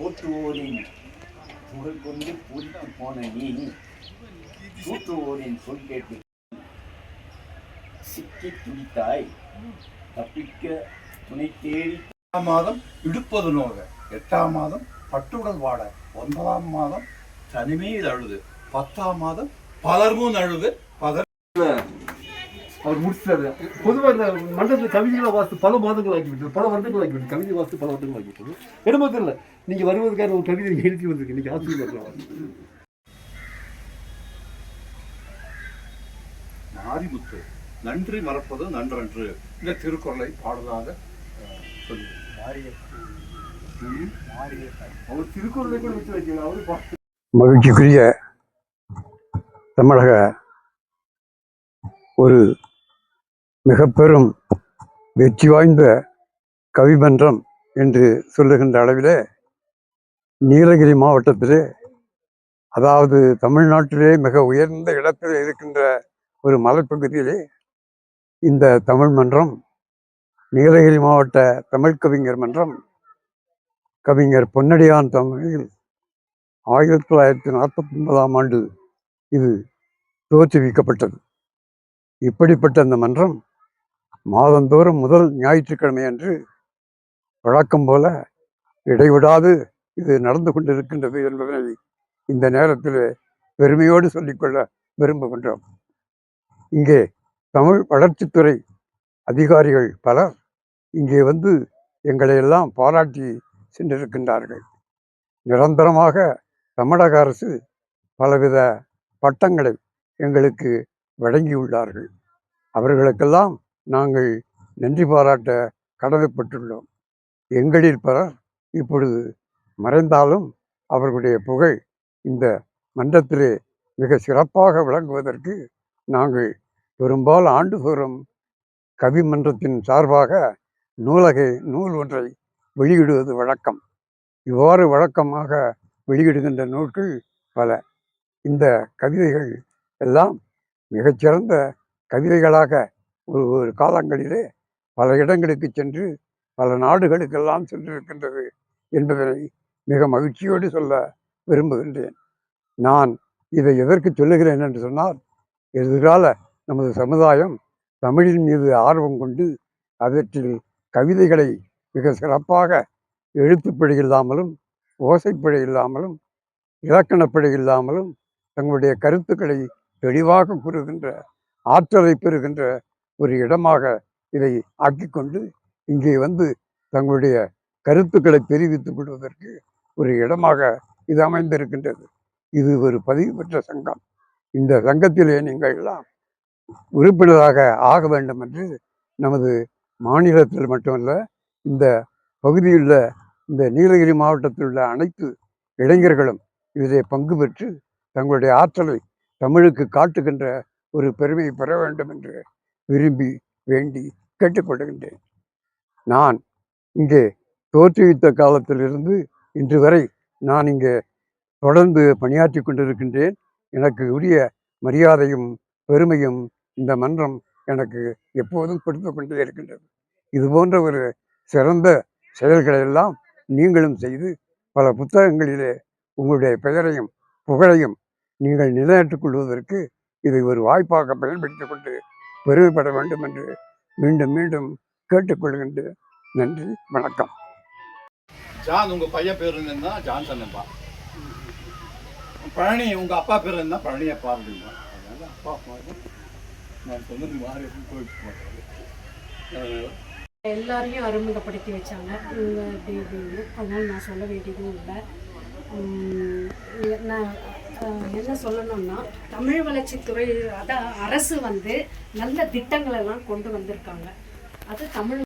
போற்றுவோரின் புகழ் கொண்டு போன நீ தூற்றுவோரின் சொல் கேட்டு சிக்கி துடித்தாய். தப்பிக்க துணை தேடி எட்டாம் மாதம் இடுப்பது நோக எட்டாம் மாதம் பட்டுடல் வாட. ஒன்பதாம் மாதம் தனிமையில் அழுது. பத்தாம் மாதம் பலர்மும் அழுது. பதர் அவர் முடிச்சாரு பொதுவாக இந்த மண்டலத்தில் கவிதைகளை வாசித்து பல மாதங்கள் ஆகிவிட்டது பல வருடங்கள் ஆகிவிட்டது கவிதை வாசித்து பல வருடங்கள் ஆகிவிட்டது என்னமோ தெரியல நீங்க வருவதற்கான ஒரு கவிதை எழுதி வந்திருக்கு. இன்னைக்கு ஆசிரியர் மாரிமுத்து நன்றி மறப்பது நன்றன்று. இந்த திருக்குறளை பாடலாக மகிழ்ச்சிக்குரிய தமிழக ஒரு மிக பெரும் வெற்றி வாய்ந்த கவிமன்றம் என்று சொல்லுகின்ற அளவிலே நீலகிரி மாவட்டத்திலே அதாவது தமிழ்நாட்டிலே மிக உயர்ந்த இடத்தில் இருக்கின்ற ஒரு மலைப்பகுதியிலே இந்த தமிழ் மன்றம் நீலகிரி மாவட்ட தமிழ் கவிஞர் மன்றம் கவிஞர் பொன்னடியான் தமிழில் ஆயிரத்தி தொள்ளாயிரத்தி நாற்பத்தி ஒன்பதாம் ஆண்டு இது தோற்றுவிக்கப்பட்டது. இப்படிப்பட்ட அந்த மன்றம் மாதந்தோறும் முதல் ஞாயிற்றுக்கிழமை அன்று வழக்கம் போல இடைவிடாது இது நடந்து கொண்டிருக்கின்றது என்பதனை இந்த நேரத்தில் பெருமையோடு சொல்லிக்கொள்ள விரும்புகின்றோம். இங்கே தமிழ் வளர்ச்சித்துறை அதிகாரிகள் பலர் இங்கே வந்து எங்களை எல்லாம் பாராட்டி சென்றிருக்கின்றார்கள். நிரந்தரமாக தமிழக அரசு பலவித பட்டங்களை எங்களுக்கு வழங்கியுள்ளார்கள். அவர்களுக்கெல்லாம் நாங்கள் நன்றி பாராட்ட கடமைப்பட்டுள்ளோம். எங்களில் பலர் இப்பொழுது மறைந்தாலும் அவர்களுடைய புகழ் இந்த மன்றத்திலே மிக சிறப்பாக விளங்குவதற்கு நாங்கள் பெரும்பாலும் ஆண்டுதோறும் கவி மன்றத்தின் சார்பாக நூலகை நூல் ஒன்றை வெளியிடுவது வழக்கம். இவ்வாறு வழக்கமாக வெளியிடுகின்ற நூல்கள் பல. இந்த கவிதைகள் எல்லாம் மிகச்சிறந்த கவிதைகளாக ஒரு ஒரு காலங்களிலே பல இடங்களுக்கு சென்று பல நாடுகளுக்கெல்லாம் சென்றிருக்கின்றது என்பதனை மிக மகிழ்ச்சியோடு சொல்ல விரும்புகின்றேன். நான் இதை எதற்கு சொல்லுகிறேன் என்று சொன்னால் எதிர்கால நமது சமுதாயம் தமிழின் மீது ஆர்வம் கொண்டு அவற்றில் கவிதைகளை மிக சிறப்பாக எழுத்துப்பிழை இல்லாமலும் ஓசைப்பிழை இல்லாமலும் இலக்கணப்பிழை இல்லாமலும் தங்களுடைய கருத்துக்களை தெளிவாக கூறுகின்ற ஆற்றலை பெறுகின்ற ஒரு இடமாக இதை ஆக்கிக்கொண்டு இங்கே வந்து தங்களுடைய கருத்துக்களை தெரிவித்துக் கொள்வதற்கு ஒரு இடமாக இது அமைந்திருக்கின்றது. இது ஒரு பதிவு பெற்ற சங்கம். இந்த சங்கத்திலே நீங்கள் எல்லாம் உறுப்பினராக ஆக வேண்டும் என்று நமது மாநிலத்தில் மட்டுமல்ல இந்த பகுதியில் இந்த நீலகிரி மாவட்டத்தில் உள்ள அனைத்து இளைஞர்களும் இதிலே பங்கு பெற்று தங்களுடைய ஆற்றலை தமிழுக்கு காட்டுகின்ற ஒரு பெருமையை பெற வேண்டும் என்று விரும்பி வேண்டி கேட்டுக்கொள்கின்றேன். நான் இங்கே தோற்றுவித்த காலத்திலிருந்து இன்று வரை நான் இங்கே தொடர்ந்து பணியாற்றி கொண்டிருக்கின்றேன். எனக்கு உரிய மரியாதையும் பெருமையும் இந்த மன்றம் எனக்கு எப்போதும் கொடுத்து கொண்டே இருக்கின்றது. இது போன்ற ஒரு சிறந்த செயல்களை எல்லாம் நீங்களும் செய்து பல புத்தகங்களிலே உங்களுடைய பெயரையும் புகழையும் நீங்கள் நிலைநாட்டுக் கொள்வதற்கு இதை ஒரு வாய்ப்பாக பயன்படுத்திக் கொண்டு பெருமைப்பட வேண்டும் என்று மீண்டும் மீண்டும் கேட்டுக்கொள்கின்றேன் நன்றி வணக்கம். ஜான் உங்க பையன் பேர் என்னன்னா ஜான்சன் அப்பா பழனி உங்க அப்பா பேர் என்ன? பழனி அப்பா அப்படின்னா அதனால அப்பா அம்மா நான் சொன்னது மாறி கோவிச்சு மாட்டாரு எல்லாரையும் அறிமுகப்படுத்தி வச்சாங்க. இவங்க இப்படி இப்படின்னு அதனால் நான் சொல்ல வேண்டியதும் இல்லை. நான் என்ன சொல்லணும்னா தமிழ் வளர்ச்சித்துறை அதான் அரசு வந்து நல்ல திட்டங்களெல்லாம் கொண்டு வந்திருக்காங்க. அது தமிழ்